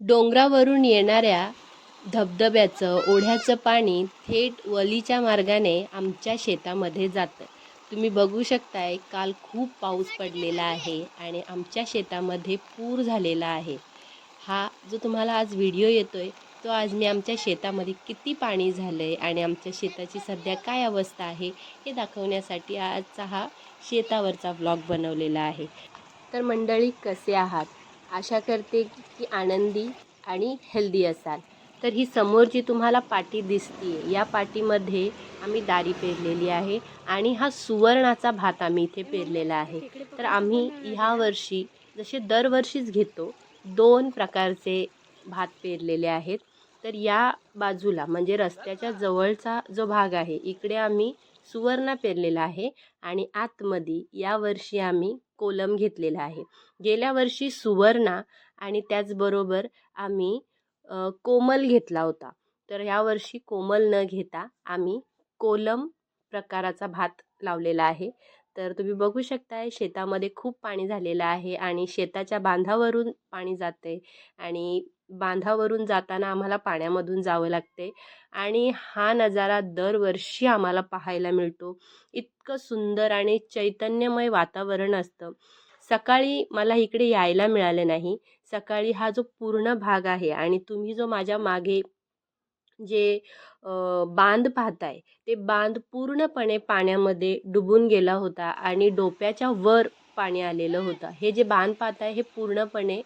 डोंगरावरून येणाऱ्या धबधब्याचं ओढ्याचं पाणी थेट वलीच्या मार्गाने आमच्या शेतामध्ये जातं. तुम्ही बघू शकताय काल खूप पाऊस पडलेला आहे आणि आमच्या शेतामध्ये पूर झालेला आहे. हा जो तुम्हाला आज व्हिडिओ येतो आहे तो आज मी आमच्या शेतामध्ये किती पाणी झालं आहे आणि आमच्या शेताची सध्या काय अवस्था आहे हे दाखवण्यासाठी आजचा हा शेतावरचा व्लॉग बनवलेला आहे. तर मंडळी कसे आहात? आशा करते की आनंदी आणि हेल्दी असाल. तर ही समोर जी तुम्हाला पाटी दिसते या पाटीमध्ये आम्ही दारी पेरलेली आहे आणि हा सुवर्णाचा भात आम्ही इथे पेरलेला आहे. तर आम्ही ह्या वर्षी जसे दरवर्षीच घेतो दोन प्रकारचे भात पेरलेले आहेत. तर या बाजूला म्हणजे रस्त्याच्या जवळचा जो भाग आहे इकडे आम्ही सुवर्ण पेरलेला आहे आणि आतमध्ये यावर्षी आम्ही कोलम घेतलेला आहे. गेल्या वर्षी सुवर्णा आणि त्याचबरोबर आम्ही कोमल घेतला होता. तर यावर्षी कोमल न घेता आम्ही कोलम प्रकाराचा भात लावलेला आहे. तर तुम्ही बघू शकताय शेतामध्ये खूप पाणी झालेलं आहे आणि शेताच्या बांधावरून पाणी जाते आणि बांधावरून जाताना आम्हाला पाण्यामधून जावं लागते. आणि हा नजारा दरवर्षी आम्हाला पाहायला मिळतो. इतकं सुंदर आणि चैतन्यमय वातावरण असतं. सकाळी मला इकडे यायला मिळालं नाही. सकाळी हा जो पूर्ण भाग आहे आणि तुम्ही जो माझ्या मागे जे बांध पाहताय ते बांध पूर्णपणे पाण्यामध्ये डुबून गेला होता आणि डोप्याच्या वर पाणी आलेलं होतं. हे जे बांध पाहताय हे पूर्णपणे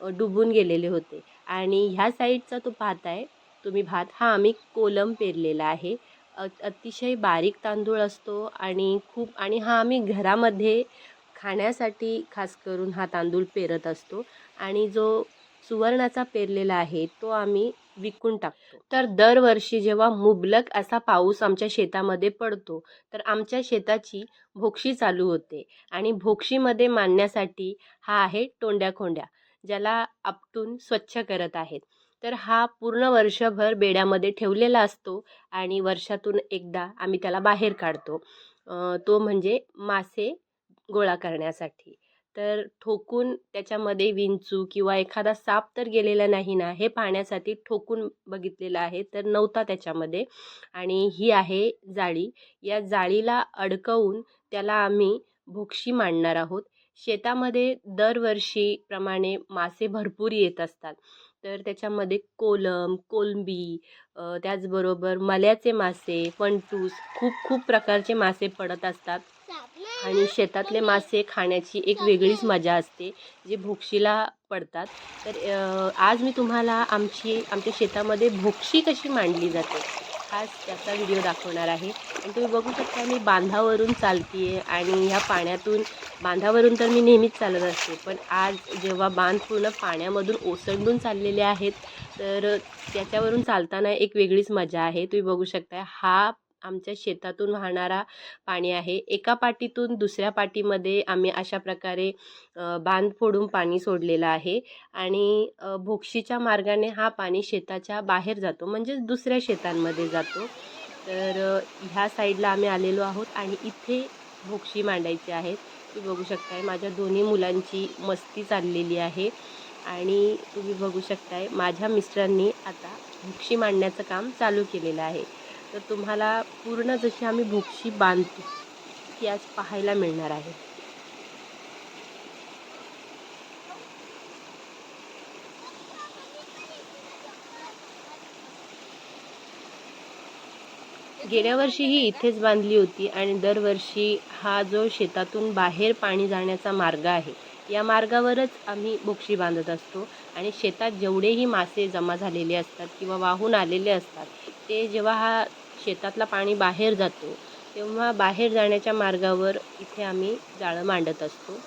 डुबून गेलेले होते. आणि ह्या साईडचा तो पाहताय तुम्ही भात हा आम्ही कोलम पेरलेला आहे. अतिशय बारीक तांदूळ असतो आणि खूप आणि हा आम्ही घरामध्ये खाण्यासाठी खास करून हा तांदूळ पेरत असतो. आणि जो सुवर्णाचा पेरलेला आहे तो आम्ही विकून टाकतो. तर दरवर्षी जेव्हा मुबलक असा पाऊस आमच्या शेतामध्ये पडतो तर आमच्या शेताची भोक्षी चालू होते. आणि भोक्षीमध्ये मांडण्यासाठी हा आहे टोंड्या खोंड्या ज्याला आपटून स्वच्छ करत आहेत. तर हा पूर्ण वर्षभर बेड्यामध्ये ठेवलेला असतो आणि वर्षातून एकदा आम्ही त्याला बाहेर काढतो. तो म्हणजे मासे गोळा करण्यासाठी. तर ठोकून त्याच्यामध्ये विंचू किंवा एखादा साप तर गेलेला नाही ना हे पाहण्यासाठी ठोकून बघितलेलं आहे. तर नव्हता त्याच्यामध्ये. आणि ही आहे जाळी. या जाळीला अडकवून त्याला आम्ही भोक्षी मांडणार आहोत. शेतामध्ये दरवर्षीप्रमाणे मासे भरपूर येत असतात. तर त्याच्यामध्ये कोलम कोलंबी त्याचबरोबर मल्याचे मासे फंटूस खूप खूप प्रकारचे मासे पडत असतात. आणि शेतातले मासे खाण्याची एक वेगळीच मजा असते जे भोक्षीला पडतात. तर आज मी तुम्हाला आमची आमच्या शेतामध्ये भोक्षी कशी मांडली जाते? खास त्याचा व्हिडिओ दाखवणार आहे. आणि तुम्ही बघू शकता मी बांधावरून चालते आहे आणि ह्या पाण्यातून बांधावरून तर मी नेहमीच चालत असते पण आज जेव्हा बांध पूर्ण पाण्यामधून ओसंडून चाललेले आहेत तर त्याच्यावरून चालताना एक वेगळीच मजा आहे. तुम्ही बघू शकता हा आमच्या शेतातून वाहणारा पाणी आहे. एका पाटीतून दुसऱ्या पाटीमध्ये आम्ही अशा प्रकारे बांध फोडून पाणी सोडलेलं आहे आणि भोक्षीच्या मार्गाने हा पाणी शेताच्या बाहेर जातो म्हणजेच दुसऱ्या शेतांमध्ये जातो. तर ह्या साईडला आम्ही आलेलो आहोत आणि इथे भोक्षी मांडायची आहेत तुम्ही बघू शकताय माझ्या दोन्ही मुलांची मस्ती चाललेली आहे आणि तुम्ही बघू शकताय माझ्या मिस्टरांनी आता भोक्षी मांडण्याचं काम चालू केलेलं आहे. तर तुम्हाला पूर्ण जशी आम्ही भोक्षी बांधतो ती आज पाहायला मिळणार आहे. गेल्या वर्षीही इथेच बांधली होती आणि दरवर्षी हा जो शेतातून बाहेर पाणी जाण्याचा मार्ग आहे या मार्गावरच आम्ही बोक्षी बांधत असतो. आणि शेतात जेवढेही मासे जमा झालेले असतात किंवा वाहून आलेले असतात ते जेव्हा हा शेतातला पाणी बाहेर जातो तेव्हा बाहेर जाण्याच्या मार्गावर इथे आम्ही जाळं मांडत असतो.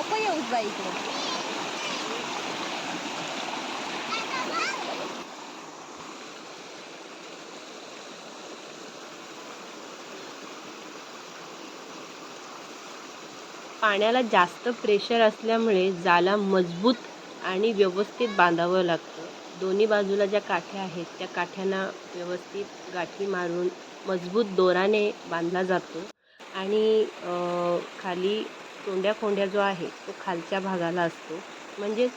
नको येऊ जा इकडे. पाण्याला जास्त प्रेशर असल्यामुळे जाला मजबूत आणि व्यवस्थित बांधावं लागतं. दोन्ही बाजूला ज्या काठ्या आहेत त्या काठ्यांना व्यवस्थित गाठी मारून मजबूत दोराने बांधला जातो. आणि खाली तोंड्या खोंड्या जो आहे तो खालच्या भागाला असतो. म्हणजेच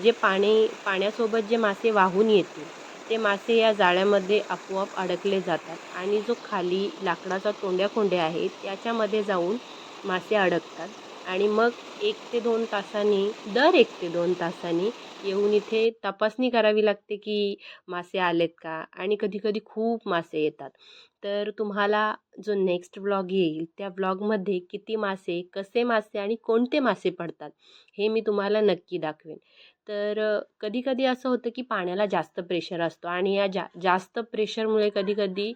जे पाणी पाण्यासोबत जे मासे वाहून येतील ते मासे या जाळ्यामध्ये आपोआप अडकले जातात आणि जो खाली लाकडाचा तोंड्या खोंड्या आहे त्याच्यामध्ये जाऊन मासे अडकतात. आणि मग एक ते दोन तासांनी दर एक ते दोन तासांनी येऊन इथे तपासणी करावी लागते की मासे आलेत का? आणि कधीकधी खूप मासे येतात. तर तुम्हाला जो नेक्स्ट ब्लॉग येईल त्या ब्लॉगमध्ये किती मासे कसे मासे आणि कोणते मासे पडतात हे मी तुम्हाला नक्की दाखवेन. तर कधीकधी असं होतं की पाण्याला जास्त प्रेशर असतो आणि या जा जास्त प्रेशरमुळे कधीकधी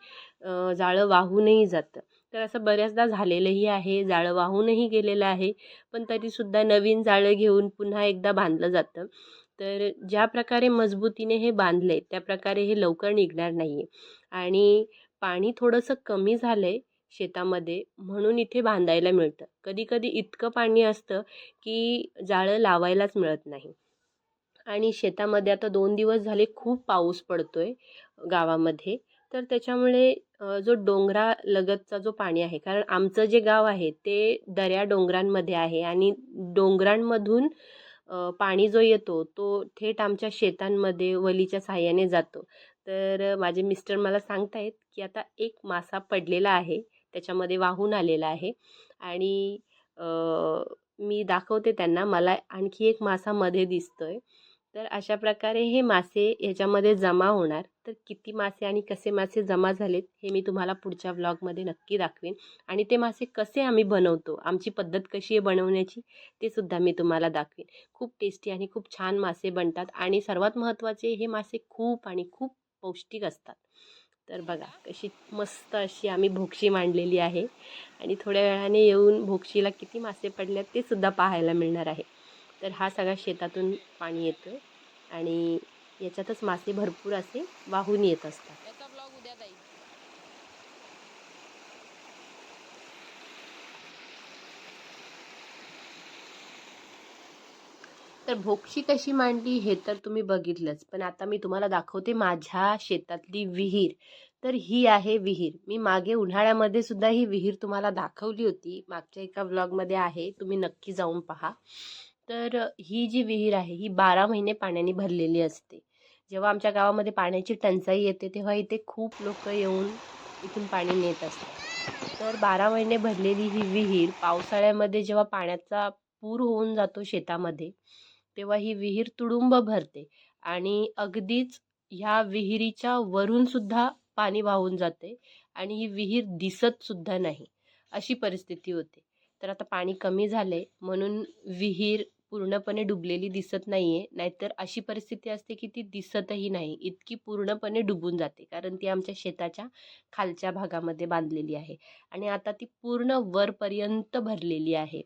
जाळं वाहूनही जातं. तर असं बऱ्याचदा झालेलंही आहे जाळं वाहूनही गेलेलं आहे पण तरीसुद्धा नवीन जाळं घेऊन पुन्हा एकदा बांधलं जातं. तर ज्या प्रकारे मजबूतीने हे बांधले त्या प्रकारे हे लवकर निघणार नाही आहे आणि पाणी थोडंसं कमी झालं आहे शेतामध्ये म्हणून इथे बांधायला मिळतं. कधीकधी इतकं पाणी असतं की जाळं लावायलाच मिळत नाही. आणि शेतामध्ये आता दोन दिवस झाले खूप पाऊस पडतो आहे गावामध्ये. तर त्याच्यामुळे जो जो डोंगरालगतचा जो पाणी आहे कारण आमचं जे गाव आहे ते दऱ्या डोंगरांमध्ये आहे आणि डोंगरांमधून पाणी जो येतो तो थेट आमच्या शेतांमध्ये वलीच्या साह्याने जातो. तर माझे मिस्टर मला सांगतायत की आता एक मासा पडलेला आहे त्याच्यामध्ये वाहून आलेला आहे आणि मी दाखवते त्यांना मला आणखी एक मासा मध्ये आहे तर अशा प्रकारे हे मासे याच्यामध्ये जमा होणार. तर किती मासे आणि कसे मासे जमा झालेत हे मी तुम्हाला पुढच्या व्लॉगमध्ये नक्की दाखवेन. आणि ते मासे कसे आम्ही बनवतो आमची पद्धत कशी आहे बनवण्याची ते सुद्धा मी तुम्हाला दाखवेन. खूप टेस्टी आणि खूप छान मासे बनतात आणि सर्वात महत्त्वाचे हे मासे खूप आणि खूप पौष्टिक असतात. तर बघा कशी मस्त अशी आम्ही भोक्षी मांडलेली आहे. आणि थोड्या वेळाने येऊन भोक्षीला किती मासे पडल्यात ते सुद्धा पाहायला मिळणार आहे. तर हा सगळा शेतातून पाणी येतं आणि याच्यातच मासे भरपूर असे वाहून येत असतात. याचा ब्लॉग उद्या जाईल. तर भोक्षी कशी मांडली हे तर तुम्ही बघितलंच पण आता मी तुम्हाला दाखवते माझ्या शेतातली विहीर. तर ही आहे विहीर. मी मागे उन्हाळ्यामध्ये सुद्धा ही विहीर तुम्हाला दाखवली होती. मागच्या एका व्लॉगमध्ये आहे. तुम्ही नक्की जाऊन पहा. तर ही जी विहीर आहे ही बारा महिने पाण्याने भरलेली असते. जेव्हा आमच्या गावामध्ये पाण्याची टंचाई येते तेव्हा इथे खूप लोक येऊन इथून पाणी नेत असतात. तर बारा महिने भरलेली ही विहीर पावसाळ्यामध्ये जेव्हा पाण्याचा पूर होऊन जातो शेतामध्ये तेव्हा ही विहीर तुडुंब भरते आणि अगदीच ह्या विहिरीच्या वरूनसुद्धा पाणी वाहून जाते आणि ही विहीर दिसतसुद्धा नाही. अशी परिस्थिती होते. तर आता पाणी कमी झाले म्हणून विहीर पूर्णपणे डुबलेली दिसत नाही आहे नाहीतर अशी परिस्थिती असते की ती दिसतही नाही. इतकी पूर्णपणे डुबून जाते. कारण ती आमच्या शेताच्या खालच्या भागामध्ये बांधलेली आहे. आणि आता ती पूर्ण वरपर्यंत भरलेली आहे.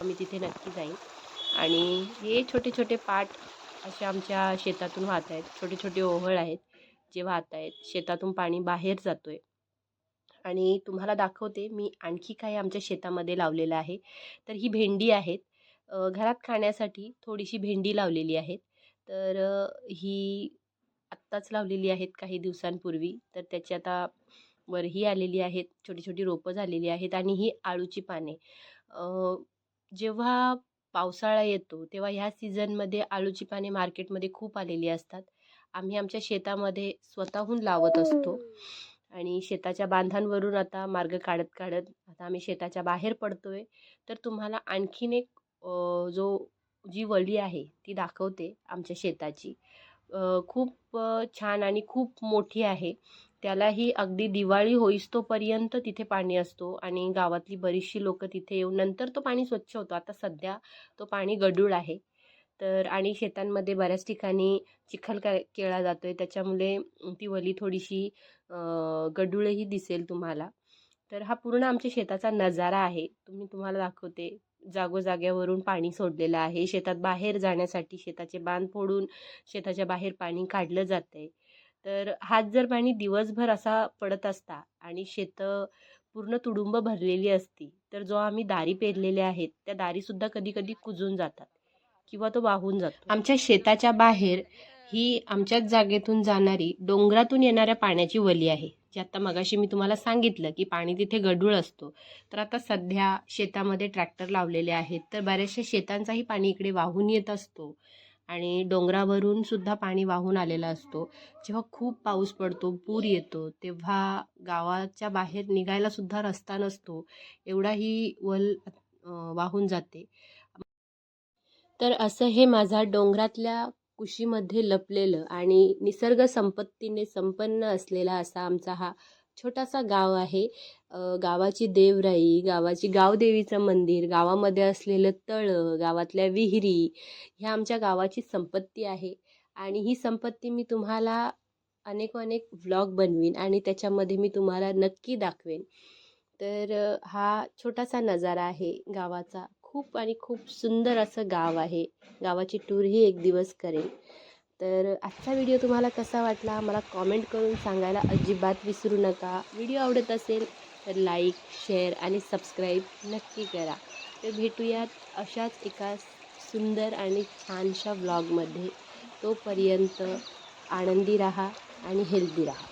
मी तिथे नक्की जाईन. आणि हे छोटे छोटे पाट असे आमच्या शेतातून वाहत आहेत. छोटे छोटे ओहळ आहेत जे वाहत आहेत. शेतातून पाणी बाहेर जातो आहे आणि तुम्हाला दाखवते मी आणखी काही आमच्या शेतामध्ये लावलेलं आहे. तर ही भेंडी आहेत. घरात खाण्यासाठी थोडीशी भेंडी लावलेली आहेत. तर ही आत्ताच लावलेली आहेत काही दिवसांपूर्वी. तर त्याची आता वरही आलेली आहेत छोटी छोटी रोपं झालेली आहेत आणि ही आळूची पाने. जेव्हा पावसाळा येतो तेव्हा ह्या सीझनमध्ये आळूची पाने मार्केटमध्ये खूप आलेली असतात. आम्ही आमच्या शेतामध्ये स्वतःहून लावत असतो आणि शेताच्या बांधांवरून आता मार्ग काढत काढत आता आम्ही शेताच्या बाहेर पडतोय. तर तुम्हाला आणखीन एक जो जी वळी आहे ती दाखवते आमच्या शेताची. खूप छान आणि खूप मोठी आहे. त्यालाही अगदी दिवाळी होईस्तोपर्यंत तिथे पाणी असतो आणि गावातली बरीचशी लोकं तिथे येऊन नंतर तो पाणी स्वच्छ होतो. आता सध्या तो पाणी गढूळ आहे. तर आणि शेतांमध्ये बऱ्याच ठिकाणी चिखल का केला जातो आहे त्याच्यामुळे ती वली थोडीशी गडूळही गढूळही दिसेल तुम्हाला. तर हा पूर्ण आमच्या शेताचा नजारा आहे. तुम्ही तुम्हाला दाखवते. जागोजाग्यावरून पाणी सोडलेलं आहे. शेतात बाहेर जाण्यासाठी शेताचे बांध फोडून शेताच्या बाहेर पाणी काढलं जातं आहे तर हाच जर पाणी दिवसभर असा पडत असता आणि शेतं पूर्ण तुडुंब भरलेली असती तर जो आम्ही दारी पेरलेले आहेत त्या दारीसुद्धा कधी कधी कुजून जातात किंवा तो वाहून जातो. आमच्या शेताच्या बाहेर ही आमच्याच जागेतून जाणारी डोंगरातून येणाऱ्या पाण्याची वली आहे. जे आता मगाशी मी तुम्हाला सांगितलं की पाणी तिथे गढूळ असतो. तर आता सध्या शेतामध्ये ट्रॅक्टर लावलेले आहेत. तर बऱ्याचशा शेतांचाही पाणी इकडे वाहून येत असतो. आणि डोंगरावरून सुद्धा पाणी वाहून आलेला असतो. जेव्हा खूप पाऊस पडतो पूर येतो तेव्हा गावाच्या बाहेर निघायला सुद्धा रस्ता नसतो. एवढा ही वल वाहून जाते. तर असं हे माझा डोंगरातल्या कुशीमध्ये लपलेलं आणि निसर्ग संपत्तीने संपन्न असलेला असा आमचा हा छोटासा गाव आहे. गावाची देवराई गावाची गावदेवीचं मंदिर गावामध्ये असलेलं तळं गावातल्या विहिरी ह्या आमच्या गावाची संपत्ती आहे. आणि ही संपत्ती मी तुम्हाला अनेक अनेक व्लॉग बनवीन आणि त्याच्यामध्ये मी तुम्हाला नक्की दाखवेन. तर हा छोटासा नजारा आहे गावाचा. खूप आणि खूप सुंदर असं गाव आहे. गावाची टूरही एक दिवस करेन तर आजचा व्हिडिओ तुम्हाला कसा वाटला? मला कॉमेंट करून सांगायला अजिबात विसरू नका. व्हिडिओ आवडत असेल तर लाईक शेअर आणि सबस्क्राईब नक्की करा. तर भेटूयात अशाच एका सुंदर आणि छानशा व्लॉगमध्ये तोपर्यंत आनंदी राहा आणि हेल्दी राहा.